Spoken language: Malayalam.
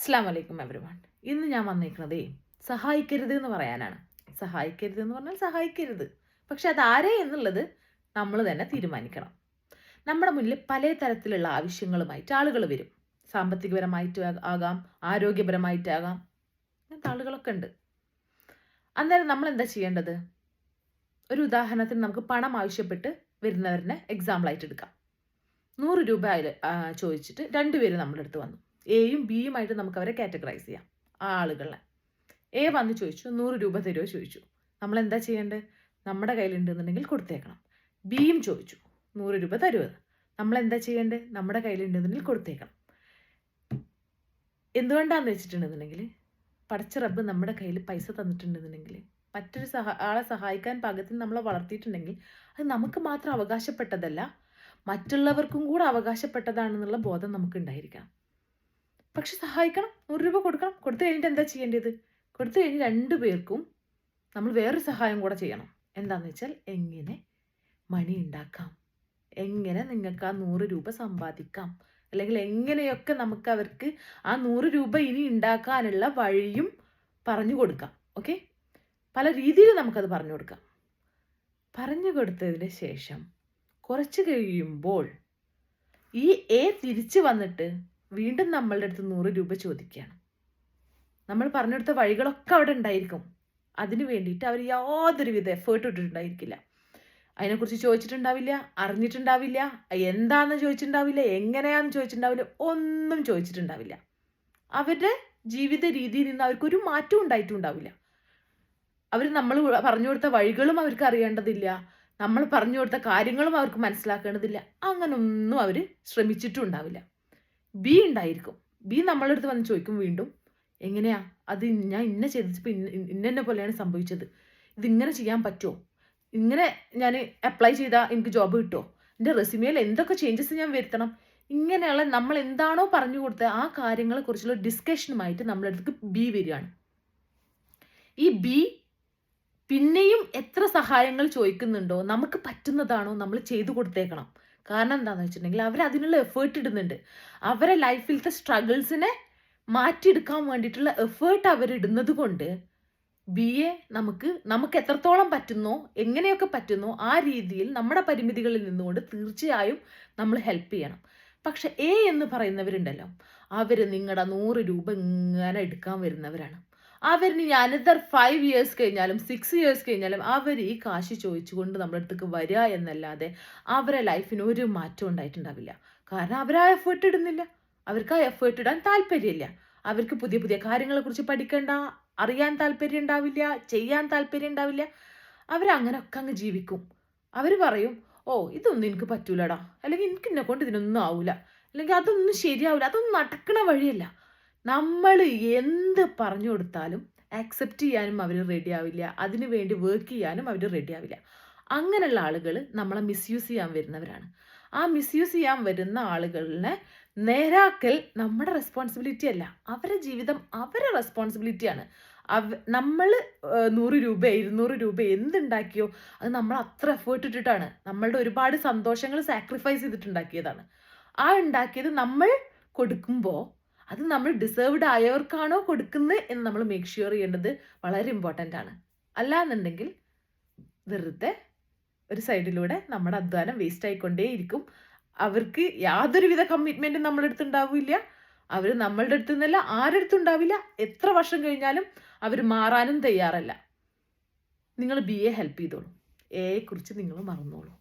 അസ്സാം വലൈക്കും എവരിവൺ. ഇന്ന് ഞാൻ വന്നേക്കുന്നത് സഹായിക്കരുത് എന്ന് പറയാനാണ്. സഹായിക്കരുത് എന്ന് പറഞ്ഞാൽ സഹായിക്കരുത്. പക്ഷെ അതാരേ എന്നുള്ളത് നമ്മൾ തന്നെ തീരുമാനിക്കണം. നമ്മുടെ മുന്നിൽ പല തരത്തിലുള്ള ആവശ്യങ്ങളുമായിട്ട് ആളുകൾ വരും. സാമ്പത്തികപരമായിട്ട് ആകാം ആരോഗ്യപരമായിട്ടാകാം അങ്ങനത്തെ ആളുകളൊക്കെ ഉണ്ട്. അന്നേരം നമ്മൾ എന്താ ചെയ്യേണ്ടത്? ഒരു ഉദാഹരണത്തിന് നമുക്ക് പണം ആവശ്യപ്പെട്ട് വരുന്നവരനെ എക്സാമ്പിളായിട്ട് എടുക്കാം. നൂറ് രൂപ ചോദിച്ചിട്ട് രണ്ടുപേര് നമ്മളെടുത്ത് വന്നു. എയും ബിയും ആയിട്ട് നമുക്ക് അവരെ കാറ്റഗറൈസ് ചെയ്യാം. ആ ആളുകളെ. എ വന്ന് ചോദിച്ചു നൂറ് രൂപ തരുമോ ചോദിച്ചു. നമ്മൾ എന്താ ചെയ്യേണ്ടത് നമ്മുടെ കയ്യിലുണ്ടെന്നുണ്ടെങ്കിൽ കൊടുത്തേക്കണം. ബിയും ചോദിച്ചു നൂറ് രൂപ തരുമോ നമ്മൾ എന്താ ചെയ്യേണ്ടത് നമ്മുടെ കയ്യിലുണ്ടെന്നുണ്ടെങ്കിൽ കൊടുത്തേക്കണം. എന്തുകൊണ്ടാന്ന് വെച്ചിട്ടുണ്ടെന്നുണ്ടെങ്കിൽ പടച്ച റബ്ബ് നമ്മുടെ കയ്യിൽ പൈസ തന്നിട്ടുണ്ടെന്നുണ്ടെങ്കിൽ മറ്റൊരു സഹ ആളെ സഹായിക്കാൻ പാകത്തിന് നമ്മളെ വളർത്തിയിട്ടുണ്ടെങ്കിൽ അത് നമുക്ക് മാത്രം അവകാശപ്പെട്ടതല്ല മറ്റുള്ളവർക്കും കൂടെ അവകാശപ്പെട്ടതാണെന്നുള്ള ബോധം നമുക്ക് ഉണ്ടായിരിക്കണം. പക്ഷെ സഹായിക്കണം. നൂറ് രൂപ കൊടുക്കണം. കൊടുത്തു കഴിഞ്ഞിട്ട് എന്താ ചെയ്യേണ്ടത്? കൊടുത്തു കഴിഞ്ഞ് രണ്ടു പേർക്കും നമ്മൾ വേറൊരു സഹായം കൂടെ ചെയ്യണം. എന്താന്ന് വെച്ചാൽ എങ്ങനെ മണി ഉണ്ടാക്കാം? എങ്ങനെ നിങ്ങൾക്ക് ആ നൂറ് രൂപ സമ്പാദിക്കാം? അല്ലെങ്കിൽ എങ്ങനെയൊക്കെ നമുക്ക് അവർക്ക് ആ നൂറ് രൂപ ഇനി ഉണ്ടാക്കാനുള്ള വഴിയും പറഞ്ഞു കൊടുക്കാം. ഓക്കെ? പല രീതിയിൽ നമുക്കത് പറഞ്ഞു കൊടുക്കാം. പറഞ്ഞു കൊടുത്തതിന് ശേഷം കുറച്ച് കഴിയുമ്പോൾ ഈ എ തിരിച്ച് വന്നിട്ട് വീണ്ടും നമ്മളുടെ അടുത്ത് നൂറ് രൂപ ചോദിക്കുകയാണ്. നമ്മൾ പറഞ്ഞെടുത്ത വഴികളൊക്കെ അവിടെ ഉണ്ടായിരിക്കും. അതിനു വേണ്ടിയിട്ട് അവർ യാതൊരുവിധ എഫേർട്ട് ഇട്ടിട്ടുണ്ടായിരിക്കില്ല. അതിനെക്കുറിച്ച് ചോദിച്ചിട്ടുണ്ടാവില്ല അറിഞ്ഞിട്ടുണ്ടാവില്ല എന്താണെന്ന് ചോദിച്ചിട്ടുണ്ടാവില്ല എങ്ങനെയാണെന്ന് ചോദിച്ചിട്ടുണ്ടാവില്ല ഒന്നും ചോദിച്ചിട്ടുണ്ടാവില്ല. അവരുടെ ജീവിത രീതിയിൽ നിന്ന് അവർക്കൊരു മാറ്റവും ഉണ്ടായിട്ടുണ്ടാവില്ല. അവർ നമ്മൾ പറഞ്ഞു കൊടുത്ത വഴികളും അവർക്ക് അറിയേണ്ടതില്ല. നമ്മൾ പറഞ്ഞു കൊടുത്ത കാര്യങ്ങളും അവർക്ക് മനസ്സിലാക്കേണ്ടതില്ല. അങ്ങനൊന്നും അവർ ശ്രമിച്ചിട്ടും ഉണ്ടാവില്ല ബി ഉണ്ടായിരിക്കും. ബി നമ്മളെ അടുത്ത് വന്ന് ചോദിക്കും വീണ്ടും എങ്ങനെയാ? അത് ഞാൻ ഇന്ന ചെയ്തപ്പോൾ ഇന്ന ഇന്നെ പോലെയാണ് സംഭവിച്ചത്. ഇതിങ്ങനെ ചെയ്യാൻ പറ്റുമോ ഇങ്ങനെ ഞാൻ അപ്ലൈ ചെയ്താൽ എനിക്ക് ജോബ് കിട്ടുമോ എന്റെ റെസ്യൂമിയിൽ എന്തൊക്കെ ചേഞ്ചസ് ഞാൻ വരുത്തണം? ഇങ്ങനെയുള്ള നമ്മൾ എന്താണോ പറഞ്ഞു കൊടുത്ത ആ കാര്യങ്ങളെ കുറിച്ചുള്ള ഡിസ്കഷനുമായിട്ട് നമ്മുടെ അടുത്ത് ബി വരികയാണ്. ഈ ബി പിന്നെയും എത്ര സഹായങ്ങൾ ചോദിക്കുന്നുണ്ടോ? നമുക്ക് പറ്റുന്നതാണോ? നമ്മൾ ചെയ്തു കൊടുത്തേക്കണം. കാരണം എന്താണെന്ന് വെച്ചിട്ടുണ്ടെങ്കിൽ അവർ അതിനുള്ള എഫേർട്ട് ഇടുന്നുണ്ട്. അവരെ ലൈഫിലത്തെ സ്ട്രഗിൾസിനെ മാറ്റിയെടുക്കാൻ വേണ്ടിയിട്ടുള്ള എഫേർട്ട് അവരിടുന്നത് കൊണ്ട് ബി എ നമുക്ക് നമുക്ക് എത്രത്തോളം പറ്റുന്നോ എങ്ങനെയൊക്കെ പറ്റുന്നോ ആ രീതിയിൽ നമ്മുടെ പരിമിതികളിൽ നിന്നുകൊണ്ട് തീർച്ചയായും നമ്മൾ ഹെൽപ്പ് ചെയ്യണം. പക്ഷെ എ എന്ന് പറയുന്നവരുണ്ടല്ലോ അവർ നിങ്ങളുടെ നൂറ് രൂപ ഇങ്ങനെ എടുക്കാൻ വരുന്നവരാണ്. അവരിന് അനദർ ഫൈവ് ഇയേഴ്സ് കഴിഞ്ഞാലും സിക്സ് ഇയേഴ്സ് കഴിഞ്ഞാലും അവർ ഈ കാശ് ചോദിച്ചുകൊണ്ട് നമ്മുടെ അടുത്തേക്ക് വരിക എന്നല്ലാതെ അവരെ ലൈഫിന് ഒരു മാറ്റം ഉണ്ടായിട്ടുണ്ടാവില്ല. കാരണം അവർ ആ എഫേർട്ട് ഇടുന്നില്ല. അവർക്ക് ആ എഫേർട്ട് ഇടാൻ താല്പര്യമില്ല. അവർക്ക് പുതിയ പുതിയ കാര്യങ്ങളെക്കുറിച്ച് പഠിക്കേണ്ട അറിയാൻ താല്പര്യം ഉണ്ടാവില്ല ചെയ്യാൻ താല്പര്യം ഉണ്ടാവില്ല. അവരങ്ങനൊക്കെ അങ്ങ് ജീവിക്കും. അവർ പറയും ഓ ഇതൊന്നും എനിക്ക് പറ്റൂലടാ. അല്ലെങ്കിൽ എനിക്ക് എന്നെ കൊണ്ട് ഇതിനൊന്നും ആവില്ല അല്ലെങ്കിൽ അതൊന്നും ശരിയാവില്ല അതൊന്നും നടക്കണ വഴിയല്ല. നമ്മൾ എന്ത് പറഞ്ഞു കൊടുത്താലും ആക്സെപ്റ്റ് ചെയ്യാനും അവർ റെഡി ആവില്ല. അതിനു വേണ്ടി വർക്ക് ചെയ്യാനും അവർ റെഡി ആവില്ല. അങ്ങനെയുള്ള ആളുകൾ നമ്മളെ മിസ്യൂസ് ചെയ്യാൻ വരുന്നവരാണ്. ആ മിസ്യൂസ് ചെയ്യാൻ വരുന്ന ആളുകളിനെ നേരാക്കൽ നമ്മുടെ റെസ്പോൺസിബിലിറ്റി അല്ല. അവരുടെ ജീവിതം അവരുടെ റെസ്പോൺസിബിലിറ്റിയാണ് അവ നമ്മൾ നൂറ് രൂപ ഇരുന്നൂറ് രൂപ എന്തുണ്ടാക്കിയോ അത് നമ്മൾ അത്ര എഫേർട്ട് ഇട്ടിട്ടാണ്. നമ്മളുടെ ഒരുപാട് സന്തോഷങ്ങൾ സാക്രിഫൈസ് ചെയ്തിട്ടുണ്ടാക്കിയതാണ്. ആ ഉണ്ടാക്കിയത് നമ്മൾ കൊടുക്കുമ്പോൾ അത് നമ്മൾ ഡിസേർവ്ഡ് ആയവർക്കാണോ കൊടുക്കുന്നത് എന്ന് നമ്മൾ മേക്ക് ഷുവർ ചെയ്യേണ്ടത് വളരെ ഇമ്പോർട്ടന്റ് ആണ്. അല്ലാന്നുണ്ടെങ്കിൽ വെറുതെ ഒരു സൈഡിലൂടെ നമ്മുടെ അധ്വാനം വേസ്റ്റ് ആയിക്കൊണ്ടേയിരിക്കും. അവർക്ക് യാതൊരുവിധ കമ്മിറ്റ്മെന്റും നമ്മുടെ അടുത്ത് ഉണ്ടാവില്ല അവർ നമ്മളുടെ അടുത്ത് നിന്നല്ല ആരുടെ അടുത്തും ഉണ്ടാവില്ല എത്ര വർഷം കഴിഞ്ഞാലും അവർ മാറാനും തയ്യാറല്ല. നിങ്ങൾ ബി എ ഹെൽപ്പ് ചെയ്തോളൂ. എയെ കുറിച്ച് നിങ്ങൾ മറന്നോളൂ.